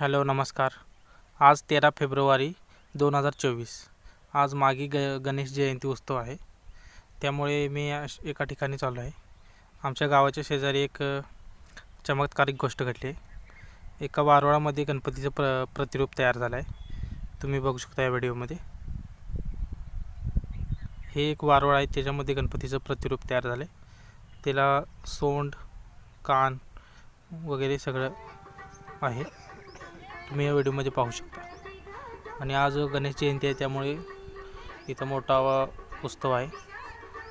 Hello नमस्कार. आज तेरा फेब्रुवारी दोन हजार चोवीस. आज मागी ग गणेश जयंती उत्सव आहे. त्यामुळे मी अश- एका ठिकाणी चाललो आहे. आमच्या गावाच्या शेजारी एक चमत्कारिक गोष्ट घडली आहे. एका वारवाळामध्ये गणपतीचं प्र प्रतिरूप तयार झालं आहे. तुम्ही बघू शकता या व्हिडिओमध्ये. हे एक वारवाळ आहे त्याच्यामध्ये गणपतीचं प्रतिरूप तयार झालं आहे. त्याला सोंड कान वगैरे सगळं आहे. तुम्ही या व्हिडिओमध्ये पाहू शकता. आणि आज गणेश जयंती आहे त्यामुळे इथं मोठा उत्सव आहे.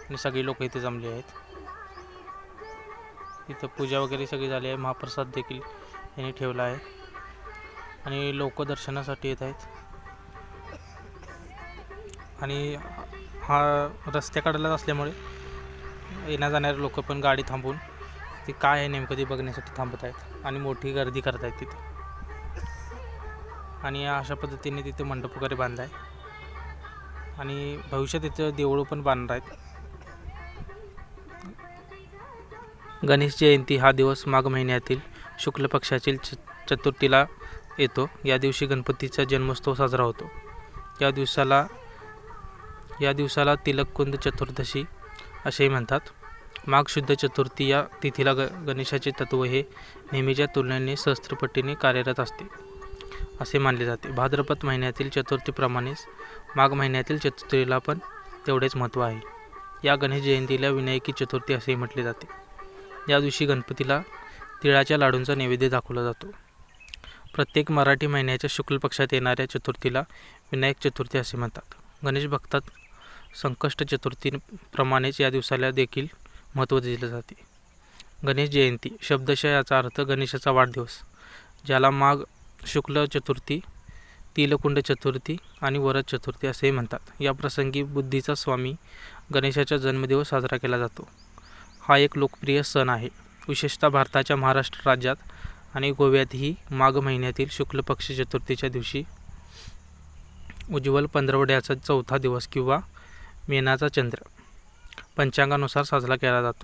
आणि सगळी लोक इथे जमली आहेत. इथं पूजा वगैरे सगळी झाली आहे. महाप्रसाद देखील यांनी ठेवला आहे. आणि लोक दर्शनासाठी येत आहेत. आणि हा रस्त्याकडेलाच असल्यामुळे येण्या जाणारे लोक पण गाडी थांबून ती काय आहे नेमकं ते बघण्यासाठी थांबत आहेत. आणि मोठी गर्दी करत आहेत तिथे. आणि अशा पद्धतीने तिथे मंडप वगैरे बांधला आहे आणि भविष्यात तिथं देवळं पण बांधणार आहेत. गणेश जयंती हा दिवस माघ महिन्यातील शुक्ल पक्षातील च चतुर्थीला येतो. या दिवशी गणपतीचा जन्मोत्सव साजरा होतो. या दिवसाला या दिवसाला तिलककुंद चतुर्दशी असेही म्हणतात. माघ शुद्ध चतुर्थी या तिथीला ग गणेशाचे तत्व हे नेहमीच्या तुलनेने सहस्त्रपटीने कार्यरत असते. असे मानले जाते. भाद्रपद महिन्यातील चतुर्थीप्रमाणेच माघ महिन्यातील चतुर्थीला पण तेवढेच महत्त्व आहे. या गणेश जयंतीला विनायकी चतुर्थी असेही म्हटले जाते. या दिवशी गणपतीला तिळाच्या लाडूंचा नैवेद्य दाखवला जातो. प्रत्येक मराठी महिन्याच्या शुक्ल पक्षात येणाऱ्या चतुर्थीला विनायक चतुर्थी असे म्हणतात. गणेश भक्तात संकष्ट चतुर्थीप्रमाणेच या दिवसाला देखील महत्त्व दिले जाते. गणेश जयंती शब्दशः याचा अर्थ गणेशाचा वाढदिवस ज्याला माघ शुक्ल चतुर्थी तिलकुंड चतुर्थी आणि वरद चतुर्थी असेही म्हणतात. या प्रसंगी बुद्धीचा स्वामी गणेशाचा जन्मदिवस साजरा केला जातो. हा एक लोकप्रिय सण आहे. विशेषतः भारताच्या महाराष्ट्र राज्यात आणि गोव्यातही माघ महिन्यातील शुक्ल पक्ष चतुर्थीच्या दिवशी उज्ज्वल पंधरवड्याचा चौथा दिवस किंवा मेनाचा चंद्र पंचांगानुसार साजरा केला जातो.